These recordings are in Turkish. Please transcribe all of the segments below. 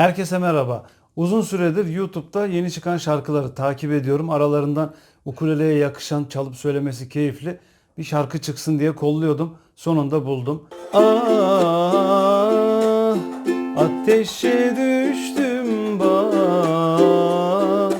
Herkese merhaba. Uzun süredir YouTube'da yeni çıkan şarkıları takip ediyorum. Aralarından ukuleleye yakışan, çalıp söylemesi keyifli bir şarkı çıksın diye kolluyordum. Sonunda buldum. Ah, ateşe düştüm bak.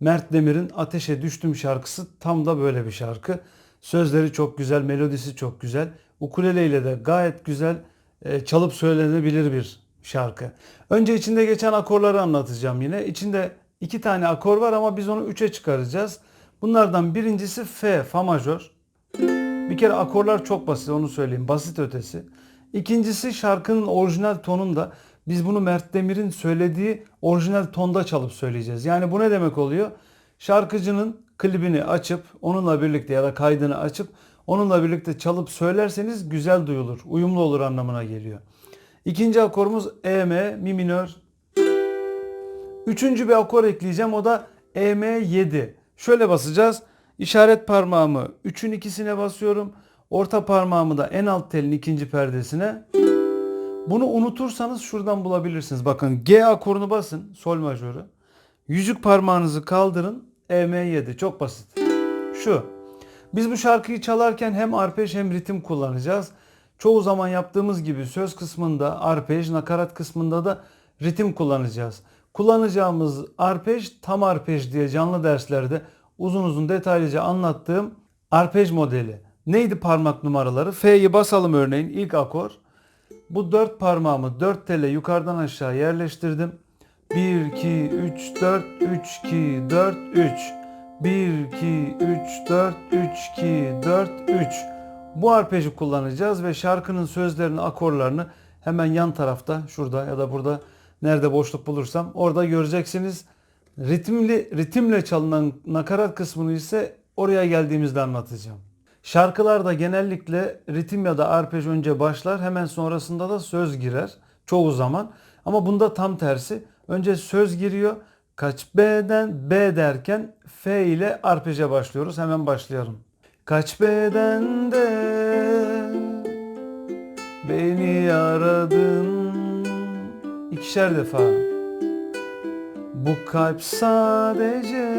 Mert Demir'in Ateşe Düştüm şarkısı tam da böyle bir şarkı. Sözleri çok güzel, melodisi çok güzel. Ukulele ile de gayet güzel e, çalıp söylenebilir bir şarkı. Önce içinde geçen akorları anlatacağım yine. İçinde iki tane akor var ama biz onu üçe çıkaracağız. Bunlardan birincisi F, Fa majör. Bir kere akorlar çok basit onu söyleyeyim. Basit ötesi. İkincisi şarkının orijinal tonunda biz bunu Mert Demir'in söylediği orijinal tonda çalıp söyleyeceğiz. Yani bu ne demek oluyor? Şarkıcının klibini açıp onunla birlikte ya da kaydını açıp onunla birlikte çalıp söylerseniz güzel duyulur. Uyumlu olur anlamına geliyor. İkinci akorumuz E, M, Mi minör. Üçüncü bir akor ekleyeceğim o da E, EM7. Şöyle basacağız. İşaret parmağımı 3'ün ikisine basıyorum. Orta parmağımı da en alt telin ikinci perdesine. Bunu unutursanız şuradan bulabilirsiniz. Bakın G akorunu basın. Sol majörü. Yüzük parmağınızı kaldırın. EM7. Çok basit. Şu. Biz bu şarkıyı çalarken hem arpej hem ritim kullanacağız. Çoğu zaman yaptığımız gibi söz kısmında arpej, nakarat kısmında da ritim kullanacağız. Kullanacağımız arpej tam arpej diye canlı derslerde uzun uzun detaylıca anlattığım arpej modeli. Neydi parmak numaraları? F'yi basalım örneğin ilk akor. Bu dört parmağımı dört tele yukarıdan aşağı yerleştirdim. 1, 2, 3, 4, 3, 2, 4, 3. 1, 2, 3, 4, 3, 2, 4, 3. Bu arpeji kullanacağız ve şarkının sözlerini, akorlarını hemen yan tarafta, şurada ya da burada nerede boşluk bulursam orada göreceksiniz. Ritimli, ritimle çalınan nakarat kısmını ise oraya geldiğimizde anlatacağım. Şarkılarda genellikle ritim ya da arpej önce başlar hemen sonrasında da söz girer çoğu zaman. Ama bunda tam tersi. Önce söz giriyor. Kaç B'den B derken F ile arpeje başlıyoruz. Hemen başlayalım. Kaç beden de beni aradın ikişer defa. Bu kalp sadece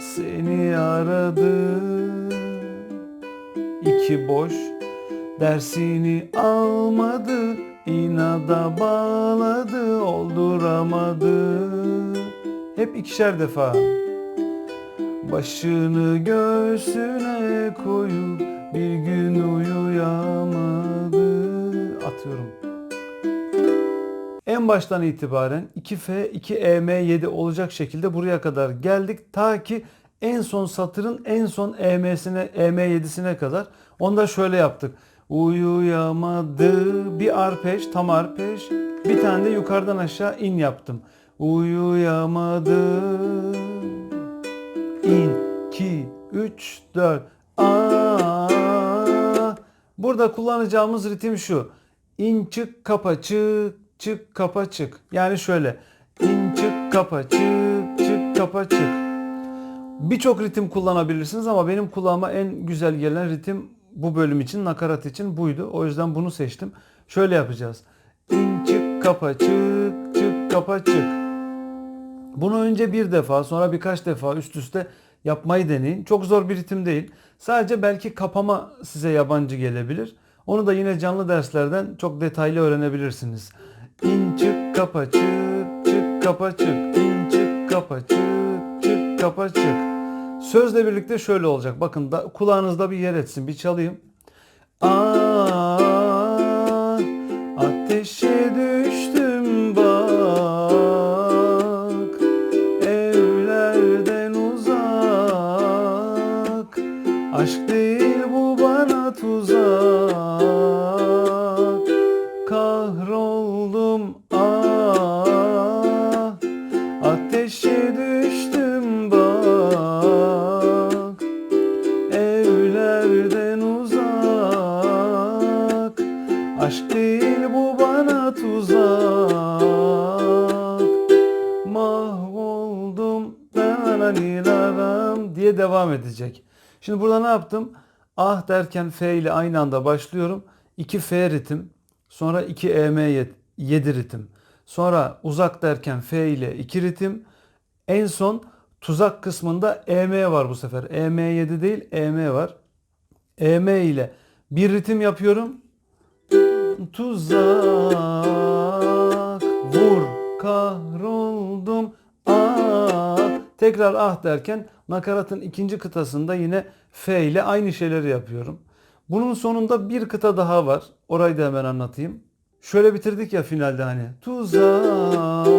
seni aradı. İki boş dersini almadı. inada bağladı olduramadı. Hep ikişer defa. Başını göğsüne koyup bir gün uyuyamadı. Atıyorum. En baştan itibaren 2F, 2EM7 olacak şekilde buraya kadar geldik. Ta ki en son satırın en son EM'sine, EM7'sine kadar. Onda şöyle yaptık. Uyuyamadı bir arpej, tam arpej. Bir tane de yukarıdan aşağı in yaptım. Uyuyamadı. İn, 2, 3, 4. Aa. Burada kullanacağımız ritim şu. İn çık kapa çık çık kapa çık. Yani şöyle. İn çık kapa çık çık kapa çık. Birçok ritim kullanabilirsiniz ama benim kulağıma en güzel gelen ritim bu bölüm için, nakarat için buydu. O yüzden bunu seçtim. Şöyle yapacağız. İn çık kapa çık çık kapa çık. Bunu önce bir defa sonra birkaç defa üst üste yapmayı deneyin. Çok zor bir ritim değil. Sadece belki kapama size yabancı gelebilir. Onu da yine canlı derslerden çok detaylı öğrenebilirsiniz. İn çık kapa çık çık kapa çık in çık kapa çık çık kapa çık. Sözle birlikte şöyle olacak. Bakın da, kulağınızda bir yer etsin. Bir çalayım. Aa, ateşe Aşk değil bu bana tuzak. Kahroldum ah. Ateşe düştüm bak. Evlerden uzak. Aşk değil bu bana tuzak. Mahvoldum dananilaram diye devam edecek. Şimdi burada ne yaptım? Ah derken F ile aynı anda başlıyorum. 2 F ritim. Sonra 2 EM 7 ritim. Sonra uzak derken F ile 2 ritim. En son tuzak kısmında EM var bu sefer. EM7 değil EM var. EM ile bir ritim yapıyorum. Tuzak vur kahroldum ah tekrar ah derken nakaratın ikinci kıtasında yine F ile aynı şeyleri yapıyorum. Bunun sonunda bir kıta daha var. Orayı da hemen anlatayım. Şöyle bitirdik ya finalde hani. Tuzak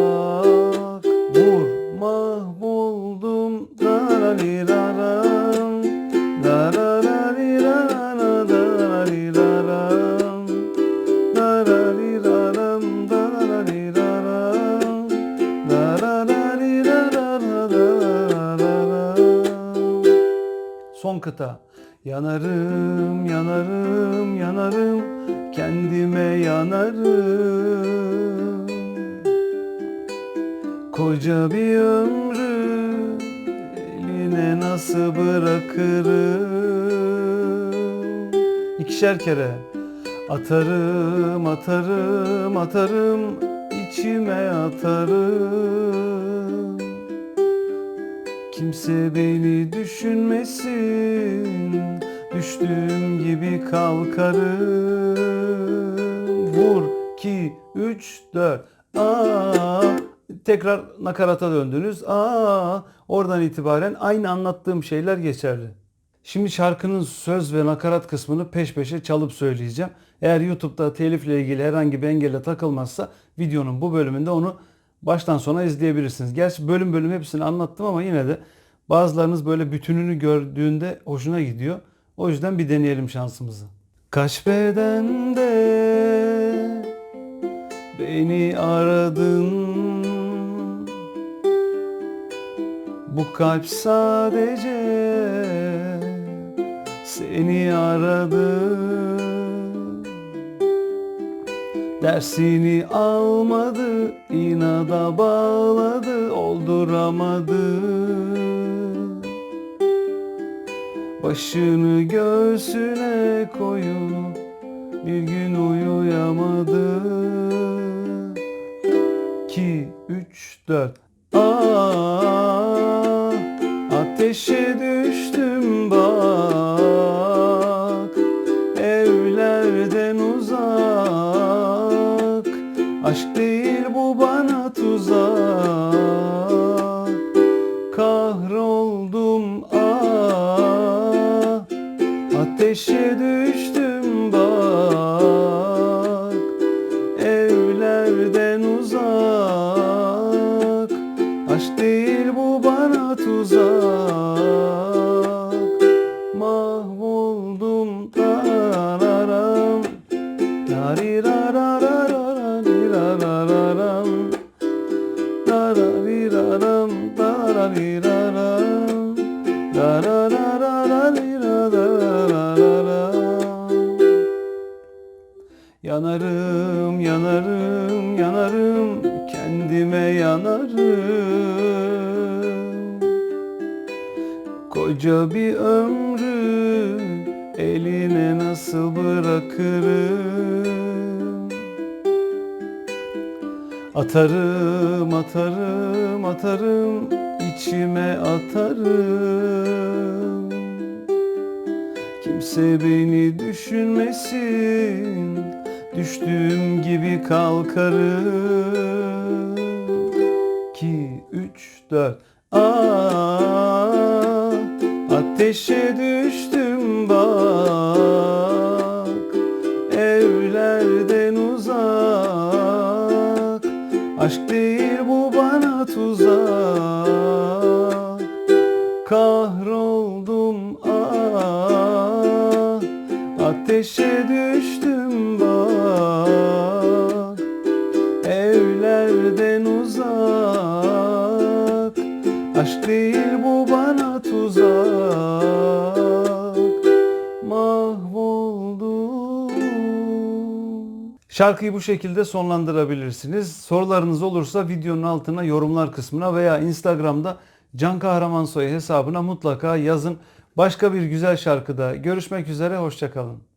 Yanarım, yanarım, yanarım, kendime yanarım. Koca bir ömrü eline nasıl bırakırım? İkişer kere atarım, atarım, atarım, içime atarım. Kimse beni düşünmesin Düştüğüm gibi kalkarım Vur 2 3 4 Aa tekrar nakarata döndünüz. Aa oradan itibaren aynı anlattığım şeyler geçerli. Şimdi şarkının söz ve nakarat kısmını peş peşe çalıp söyleyeceğim. Eğer YouTube'da telifle ilgili herhangi bir engele takılmazsa videonun bu bölümünde onu baştan sona izleyebilirsiniz. Gerçi bölüm bölüm hepsini anlattım ama yine de bazılarınız böyle bütününü gördüğünde hoşuna gidiyor. O yüzden bir deneyelim şansımızı. Kaç bedende beni aradın Bu kalp sadece seni aradı Dersini almadı, inada bağladı, olduramadı. Başını göğsüne koyup bir gün uyuyamadı. 2, 3, 4 Ah ateşe düştüm bu bana tuzak. Kahroldum ah. Ateşe düştüm bak. Evlerden uzak. Aşk değil bu bana tuzak Yanarım, yanarım, yanarım, kendime yanarım. Koca bir ömrü eline nasıl bırakırım? Atarım, atarım, atarım, içime atarım. Kimse beni düşünmesin Düştüğüm gibi kalkarım. 2, 3, 4 Ah ateşe düştüm bak. Evlerden uzak. Aşk değil bu bana tuzak. Kahroldum ah Ateşe düştüm değil bu bana tuzak Mahvoldum Şarkıyı bu şekilde sonlandırabilirsiniz. Sorularınız olursa videonun altına yorumlar kısmına veya Instagram'da Can Kahramansoy hesabına mutlaka yazın. Başka bir güzel şarkıda görüşmek üzere, hoşçakalın.